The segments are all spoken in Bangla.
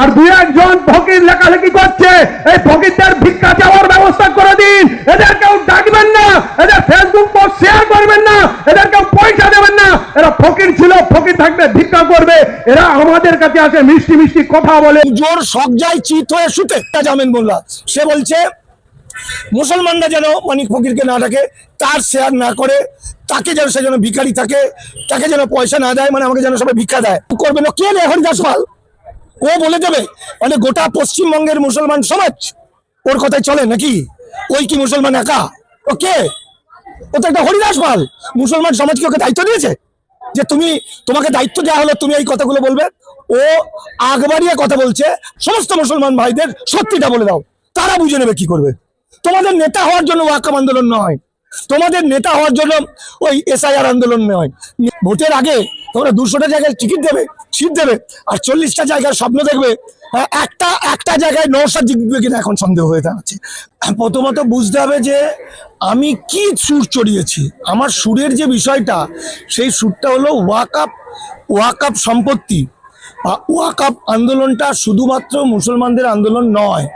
আর দু একজন ফকির লেখালেখি করছে। এই ফকিরদের ভিক্ষা চাওয়ার ব্যবস্থা করে দিন। এদের কেউ ডাকবেন না, এদের ফেসবুক পোস্ট শেয়ার করবেন না, এদের কেউ পয়সা দেবেন না। এরা ফকির ছিল, ফকির থাকবে, ভিক্ষা করবে। এরা আমাদের কাছে আসে, মিষ্টি মিষ্টি কথা বলে। জোর শখ যায় চিত হয়ে শুতে। জামেন মোল্লা সে বলছে, মুসলমানরা যেন মানিক ফকিরকে না ডাকে, তার শেয়ার না করে, তাকে যেন সে যেন ভিখারি থাকে, তাকে যেন পয়সা না দেয় মানে আমাকে যেন সবাই ভিক্ষা দেয়। করবে না। কে রে হরিদাস ও বলে দেবে মানে গোটা পশ্চিমবঙ্গের মুসলমান সমাজ ওর কথায় চলে নাকি? ওই কি মুসলমান একা? ও কে? ও তো একটা হরিদাস পাল। মুসলমান সমাজকে ওকে দায়িত্ব দিয়েছে? যে তুমি, তোমাকে দায়িত্ব দেওয়া হলো, তুমি এই কথাগুলো বলবে। ও আগবাড়িয়ে কথা বলছে, সমস্ত মুসলমান ভাইদের সত্যিটা বলে দাও। তারা বুঝে নেবে কি করবে। তোমাদের নেতা হওয়ার জন্য ওয়াকাম আন্দোলন নয়। তোমাদের নেতা হওয়ার জন্য ওই এসআইআর আন্দোলন নয়। ভোটের আগে তোমরা দুশোটা জায়গায় টিকিট দেবে সিট দেবে আর চল্লিশটা জায়গায় স্বপ্ন দেখবে। হ্যাঁ, একটা একটা জায়গায় নৌসাদ জিতবে কিনা এখন সন্দেহ হয়ে দাঁড়াচ্ছে। প্রথমত বুঝতে হবে যে আমি কি সুর চড়িয়েছি। আমার সুরের যে বিষয়টা সেই সুরটা হলো ওয়াকাপ ওয়াকাপ সম্পত্তি। বা ওয়াকাপ আন্দোলনটা শুধুমাত্র মুসলমানদের আন্দোলন নয়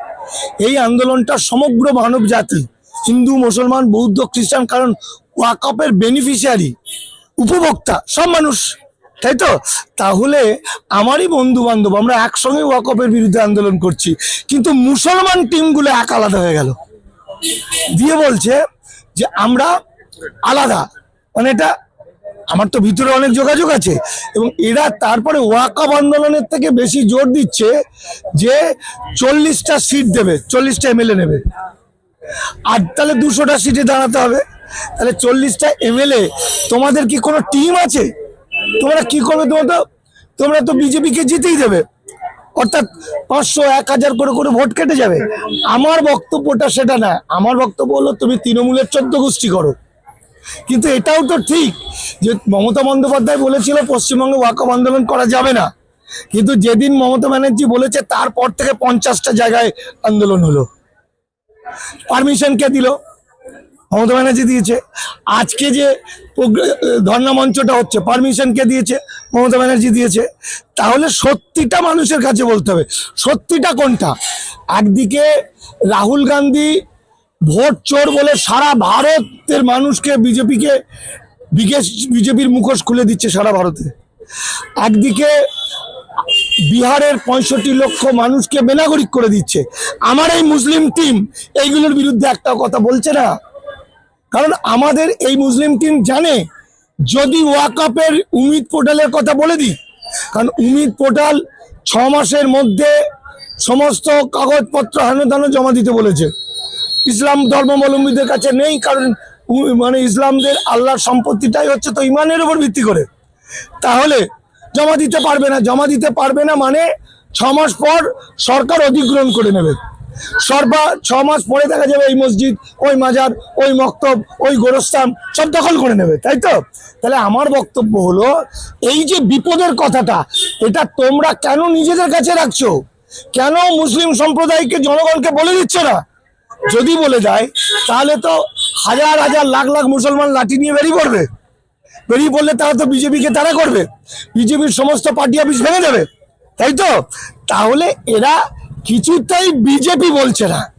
এই আন্দোলনটা সমগ্র মানব জাতি হিন্দু মুসলমান বৌদ্ধ খ্রিস্টান কারণ ওয়াকাপের বেনিফিশিয়ারি উপভোক্তা সব মানুষ। তাই তো? তাহলে আমারই বন্ধু বান্ধব আমরা একসঙ্গে ওয়াকপের বিরুদ্ধে আন্দোলন করছি, কিন্তু মুসলমান টিমগুলো এক আলাদা হয়ে গেল। দিয়ে বলছে যে আমরা আলাদা। মানে এটা, আমার তো ভিতরে অনেক যোগাযোগ আছে, এবং এরা তারপরে ওয়াকাব আন্দোলনের থেকে বেশি জোর দিচ্ছে যে চল্লিশটা সিট দেবে, চল্লিশটা এমএলএ নেবে। আর তাহলে দুশোটা সিটে দাঁড়াতে হবে। তাহলে চল্লিশটা এমএলএ তোমাদের কি কোনো টিম আছে? তোমরা কি করবে তোমরা তো? তোমরা তো বিজেপিকে জিতেই দেবে। অর্থাৎ পাঁচশো এক হাজার করে করে ভোট কেটে যাবে। আমার বক্তব্যটা সেটা না। আমার বক্তব্য হলো, তুমি তৃণমূলের চোদ্দ গোষ্ঠী করো। কিন্তু এটাও তো ঠিক যে মমতা বন্দ্যোপাধ্যায় বলেছিল, পশ্চিমবঙ্গে ওয়াকআপ আন্দোলন করা যাবে না। কিন্তু যেদিন মমতা ব্যানার্জি বলেছে, তারপর থেকে পঞ্চাশটা জায়গায় আন্দোলন হলো। পারমিশন কে দিল? মমতা ব্যানার্জি দিয়েছে। আজকে যে ধর্ণা মঞ্চটা হচ্ছে পারমিশন কে দিয়েছে, মমতা ব্যানার্জি দিয়েছে। তাহলে সত্যিটা মানুষের কাছে বলতে হবে। সত্যিটা কোনটা? একদিকে রাহুল গান্ধী ভোট চোর বলে সারা ভারতের মানুষকে বিজেপিকে বিজেপির মুখোশ খুলে দিচ্ছে সারা ভারতে। একদিকে বিহারের পঁয়ষট্টি লক্ষ মানুষকে বেনাগরিক করে দিচ্ছে। আমার এই মুসলিম টিম এইগুলোর বিরুদ্ধে একটা কথা বলছে না? কারণ আমাদের এই মুসলিম টিম জানে, যদি ওয়াকাপের উমিদ পোর্টালের কথা বলে দিই, কারণ উমিদ পোর্টাল ছ মাসের মধ্যে সমস্ত কাগজপত্র হানো জমা দিতে বলেছে। ইসলাম ধর্মাবলম্বীদের কাছে নেই, কারণ মানে ইসলামদের আল্লাহর সম্পত্তিটাই হচ্ছে তো ইমানের উপর ভিত্তি করে। তাহলে জমা দিতে পারবে না, জমা দিতে পারবে না মানে ছ মাস পর সরকার অধিগ্রহণ করে নেবে। সরবা ছ মাস পরে দেখা যাবে এই মসজিদ, ওই মাজার, ওই মক্তব, ওই গোরস্থান, সব দখল করে নেবে, তাই তো? তাহলে আমার বক্তব্য হলো, এই যে বিপদের কথাটা, এটা তোমরা কেন নিজেদের কাছে রাখছো? কেন মুসলিম সম্প্রদায়কে, জনগণকে বলে দিচ্ছ না? যদি বলে যায়, তাহলে তো হাজার হাজার লাখ লাখ মুসলমান লাঠি নিয়ে বেরিয়ে পড়বে। বেরিয়ে পড়লে তারা তো বিজেপিকে তারা করবে। বিজেপির সমস্ত পার্টি অফিস ভেঙে দেবে। তাই তো? তাহলে এরা কিছুতেই বিজেপি বলছে না।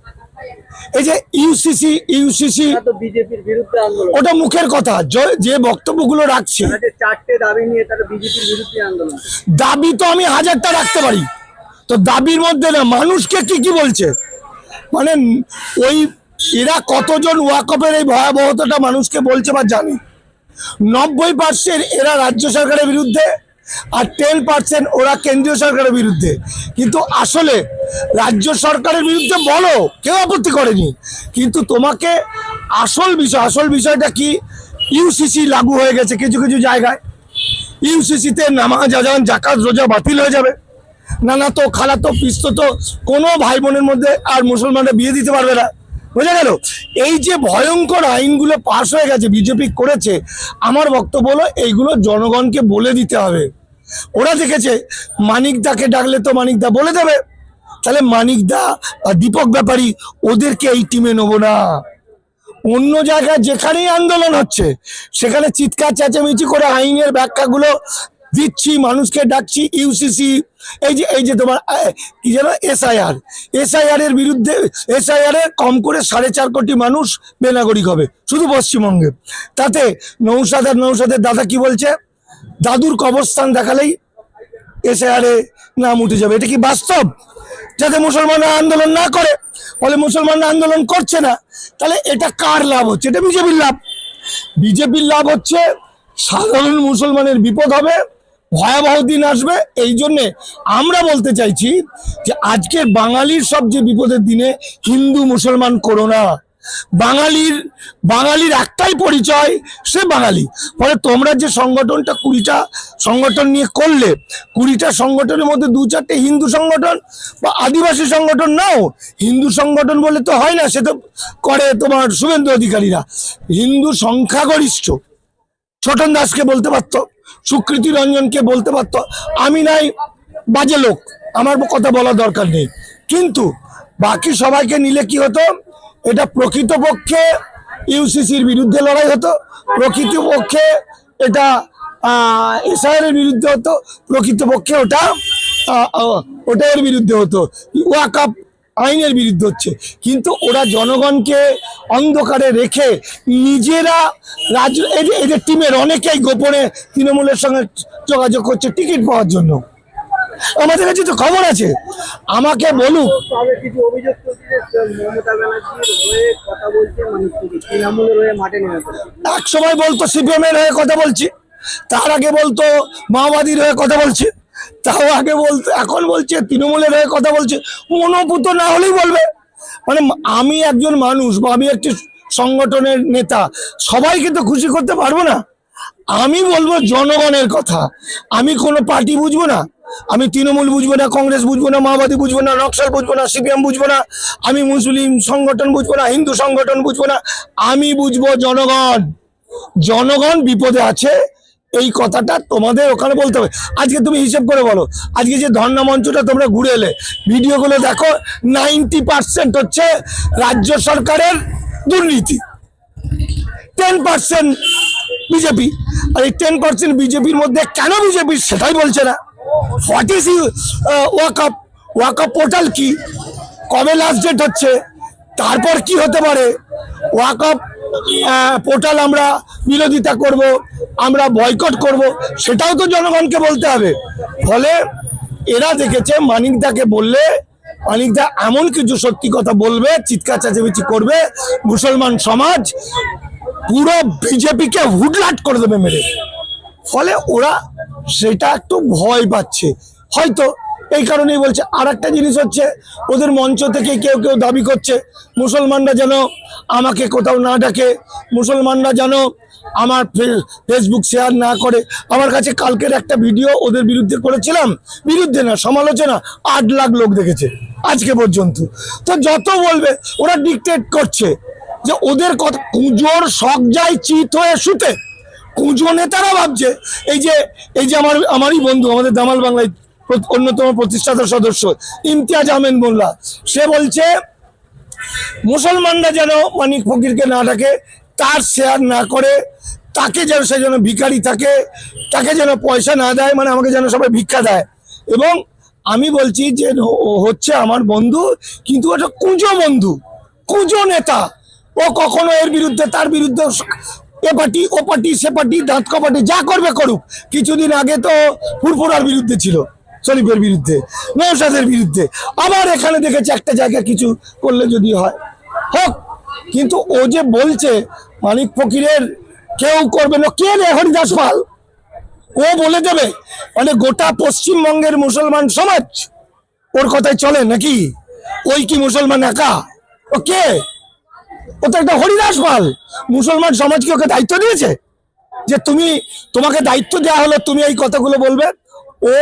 এই যে ইউসিসি ইউসিসি তো বিজেপির বিরুদ্ধে আন্দোলন। ওটা মুখের কথা। য- যে বক্তব্যগুলো রাখছে। চারটে দাবি নিয়ে তারা বিজেপির বিরুদ্ধে আন্দোলন। দাবি তো আমি হাজারটা রাখতে পারি। তো দাবির মধ্যে না মানুষকে কি কি বলছে? মানে ওই এরা কতজন ওয়াকপের এই ভয়াবহতাটা মানুষকে বলছে বা জানি? নব্বই পার্সেন্ট এরা রাজ্য সরকারের বিরুদ্ধে আর টেন পার্সেন্ট ওরা কেন্দ্রীয় সরকারের বিরুদ্ধে। কিন্তু আসলে রাজ্য সরকারের বিরুদ্ধে বলো, কেউ আপত্তি করেনি। কিন্তু তোমাকে আসল বিষয়, আসল বিষয়টা কি? ইউসিসি লাগু হয়ে গেছে কিছু কিছু জায়গায়। ইউসিসিতে নামাজ আজান জাকাত, রোজা বাতিল হয়ে যাবে। না না তো, খালা তো, পিস্তো তো, কোনো ভাই বোনের মধ্যে আর মুসলমানরা বিয়ে দিতে পারবে না। বোঝা গেল? এই যে ভয়ঙ্কর আইনগুলো পাশ হয়ে গেছে, বিজেপি করেছে, আমার বক্তব্য হলো এইগুলো জনগণকে বলে দিতে হবে। ওরা দেখেছে মানিকদাকে ডাকলে তো মানিকদা বলে দেবে। তাহলে মানিকদা দীপক ব্যাপারী ওদেরকে এই টিমে নেব না। অন্য জায়গায় যেখানেই আন্দোলন হচ্ছে, সেখানে চিৎকার, চেঁচামেচি করে আইনের ব্যাখ্যাগুলো দিচ্ছি, মানুষকে ডাকছি ইউসিসি এই যে এই যে তোমার কি যেন এসআইআর এসআইআর এর বিরুদ্ধে এসআইআর এ কম করে সাড়ে চার কোটি মানুষ বেনাগরিক হবে, শুধু পশ্চিমবঙ্গে। তাতে নৌসাদের নৌসাদের দাদা কি বলছে? দাদুর কবরস্থান দেখালেই এসআইআর নাম উঠে যাবে। এটা কি বাস্তব? যাতে মুসলমানরা আন্দোলন না করে, ফলে মুসলমানরা আন্দোলন করছে না, তাহলে এটা কার লাভ হচ্ছে? এটা বিজেপির লাভ। বিজেপির লাভ হচ্ছে সাধারণ মুসলমানের বিপদ হবে ভয়াবহ দিন আসবে। এই জন্যে আমরা বলতে চাইছি যে আজকের বাঙালির সবচেয়ে বিপদের দিনে হিন্দু, মুসলমান করো না বাঙালির বাঙালির একটাই পরিচয়, সে বাঙালি। ফলে তোমরা যে সংগঠনটা কুড়িটা সংগঠন নিয়ে করলে, কুড়িটা সংগঠনের মধ্যে দু চারটে হিন্দু সংগঠন বা আদিবাসী সংগঠন নাও, হিন্দু সংগঠন বলে তো হয় না, সে তো করে তোমার শুভেন্দু অধিকারীরা। হিন্দু সংখ্যাগরিষ্ঠ। ছোটন দাসকে বলতে পারতো, সুকৃতি রঞ্জনকে বলতে পারতো। আমি নাই, বাজে লোক, আমার কথা বলা দরকার নেই। কিন্তু বাকি সবাইকে নিলে কি হতো? এটা প্রকৃতপক্ষে ইউসিসির বিরুদ্ধে লড়াই হতো, প্রকৃতপক্ষে এটা এসআইয়ের বিরুদ্ধে হতো, প্রকৃতপক্ষে ওটা ওটা এর বিরুদ্ধে হতো। ওয়াকাপ আইনের বিরুদ্ধে হচ্ছে। কিন্তু ওরা জনগণকে অন্ধকারে রেখে নিজেরা রাজ্য এদের টিমের অনেকেই গোপনে তৃণমূলের সঙ্গে যোগাযোগ করছে টিকিট পাওয়ার জন্য। আমাদের কাছে তো খবর আছে। আমাকে বলুক। মানে এক সময় বলতো সিপিএম এর হয়ে কথা বলছি তার আগে বলতো মাওবাদীর হয়ে কথা বলছে। তাও আগে বলতো, এখন বলছে, তৃণমূলের হয়ে কথা বলছে, মনোপুত না হলেই বলবে। মানে আমি একজন মানুষ বা আমি একটি সংগঠনের নেতা, সবাইকে তো খুশি করতে পারব না। আমি বলব জনগণের কথা। আমি কোনো পার্টি বুঝব না। আমি তৃণমূল বুঝব না, কংগ্রেস বুঝব না, মাওবাদী বুঝব না, নকশাল বুঝব না, সিপিএম বুঝব না, আমি মুসলিম সংগঠন বুঝব না, হিন্দু সংগঠন বুঝব না। আমি বুঝব জনগণ। জনগণ বিপদে আছে এই কথাটা তোমাদের ওখানে বলতে হবে। আজকে তুমি হিসেব করে বলো। আজকে যে ধর্ণা মঞ্চটা তোমরা ঘুরে এলে, ভিডিওগুলো দেখো, নাইনটি পার্সেন্ট হচ্ছে রাজ্য সরকারের দুর্নীতি। Ten percent BJP. আর এই টেন পার্সেন্ট বিজেপির মধ্যে কেন বিজেপি সেটাই বলছে না। হোয়াট ইজ ওয়াকআপ ওয়াকআপ পোর্টাল কি? কবে লাস্ট ডেট হচ্ছে? তারপর কি হতে পারে? ওয়াকআপ পোর্টাল আমরা বিরোধিতা করব, আমরা বয়কট করব, সেটাও তো জনগণকে বলতে হবে। ফলে এরা দেখেছে মানিকদাকে বললে মানিকদা এমন কিছু সত্যি কথা বলবে, চিৎকার চেঁচামেচি করবে, মুসলমান সমাজ পুরো বিজেপিকে হুডলাট করে দেবে মেরে। ফলে ওরা সেটা একটু ভয় পাচ্ছে। হয়তো এই কারণেই বলছে আর একটা জিনিস হচ্ছে, ওদের মঞ্চ থেকে কেউ কেউ দাবি করছে, মুসলমানরা যেন আমাকে কোথাও না ডাকে, মুসলমানরা যেন আমার ফেসবুক শেয়ার না করে। আমার কাছে কালকের একটা ভিডিও ওদের বিরুদ্ধে করেছিলাম, বিরুদ্ধে না, সমালোচনা, আট লাখ লোক দেখেছে, আজকে পর্যন্ত। তো যত বলবে, ওরা ডিকটেট করছে যে ওদের কথা, কুঁজোর শখ যায় চিত হয়ে শুতে। কুঁজো নেতারা ভাবছে, এই যে এই যে আমার, আমারই বন্ধু, আমাদের দামাল বাংলায় অন্যতম প্রতিষ্ঠাতা সদস্য ইমতিয়াজ আহমেদ মোল্লা। সে বলছে, মুসলমানরা যেন মানিক ফকিরকে না ডাকে, তার শেয়ার না করে, তাকে যেন সে যেন ভিখারি থাকে, তাকে যেন পয়সা না দেয় মানে আমাকে যেন সবাই ভিক্ষা দেয়। এবং আমি বলছি যে হচ্ছে আমার বন্ধু, কিন্তু ওটা কুঁজো বন্ধু, কুঁজো নেতা। ও কখনো এর বিরুদ্ধে, তার বিরুদ্ধে এ পার্টি, ও পার্টি, সে পার্টি, দাঁত কপাটি যা করবে করুক। কিছুদিন আগে তো ফুরফুরার বিরুদ্ধে ছিল। শরীফের বিরুদ্ধে নৌসাদের বিরুদ্ধে। আবার এখানে দেখেছি একটা জায়গায় কিছু করলে যদি হয়। হোক, কিন্তু ও যে বলছে, মানিক ফকিরের কেউ করবে না। কে রে হরিদাস পাল? ও বলে দেবে মানে গোটা পশ্চিমবঙ্গের মুসলমান সমাজ ওর কথায় চলে নাকি? ওই কি মুসলমান একা? ও কে? ও তো একটা হরিদাস পাল। মুসলমান সমাজকে ওকে দায়িত্ব দিয়েছে? যে তুমি, তোমাকে দায়িত্ব দেওয়া হলো, তুমি এই কথাগুলো বলবে? ও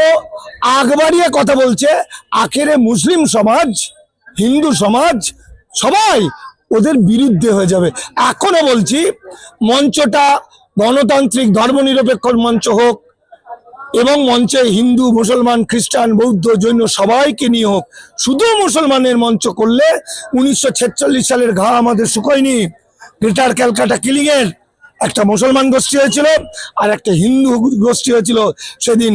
আগ বাড়িয়ে কথা বলছে, আখেরে মুসলিম সমাজ, হিন্দু সমাজ, সবাই ওদের বিরুদ্ধে হয়ে যাবে। এখনও বলছি, মঞ্চটা গণতান্ত্রিক ধর্মনিরপেক্ষ মঞ্চ হোক, এবং মঞ্চে হিন্দু, মুসলমান, খ্রিস্টান, বৌদ্ধ, জৈন সবাইকে নিয়ে হোক, শুধু মুসলমানের মঞ্চ করলে উনিশশো ছেচল্লিশ সালের ঘা আমাদের শুকোয়নি। গ্রেটার ক্যালকাটা কিলিং এর একটা মুসলমান গোষ্ঠী হয়েছিল আর একটা হিন্দু গোষ্ঠী হয়েছিল। সেদিন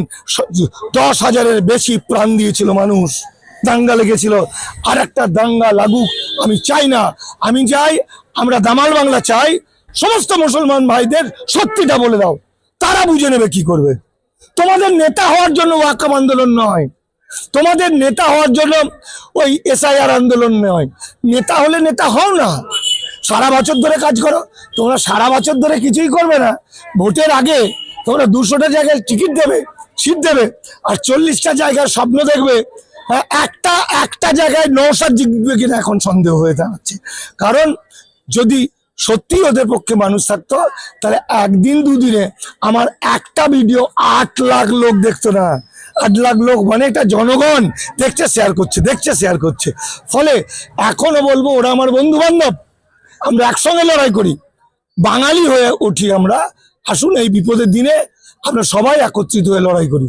দশ হাজারের বেশি প্রাণ দিয়েছিল মানুষ, দাঙ্গা লেগেছিল। আর একটা দাঙ্গা লাগুক, আমি চাই না। আমি চাই আমরা দামাল বাংলা চাই। সমস্ত মুসলমান ভাইদের সত্যিটা বলে দাও। তারা বুঝে নেবে কি করবে। তোমাদের নেতা হওয়ার জন্য ওয়াকাম আন্দোলন নয়। তোমাদের নেতা হওয়ার জন্য ওই এসআইআর আন্দোলন নয়। নেতা হলে নেতা হও না। সারা বছর ধরে কাজ করো তোমরা সারা বছর ধরে কিছুই করবে না। ভোটের আগে তোমরা দুশোটা জায়গায় টিকিট দেবে সিট দেবে আর চল্লিশটা জায়গায় স্বপ্ন দেখবে। হ্যাঁ, একটা একটা জায়গায় নৌসাদ জিতবে কিনা এখন সন্দেহ হয়ে দাঁড়াচ্ছে। কারণ যদি সত্যি ওদের পক্ষে মানুষ থাকতো তাহলে একদিন দুদিনে আমার একটা ভিডিও আট লাখ লোক দেখতো না। আট লাখ লোক মানে একটা জনগণ দেখছে শেয়ার করছে দেখছে শেয়ার করছে। ফলে এখনও বলব ওরা আমার বন্ধু বান্ধব আমরা একসঙ্গে লড়াই করি। বাঙালি হয়ে উঠি আমরা। আসুন এই বিপদের দিনে আমরা সবাই একত্রিত হয়ে লড়াই করি।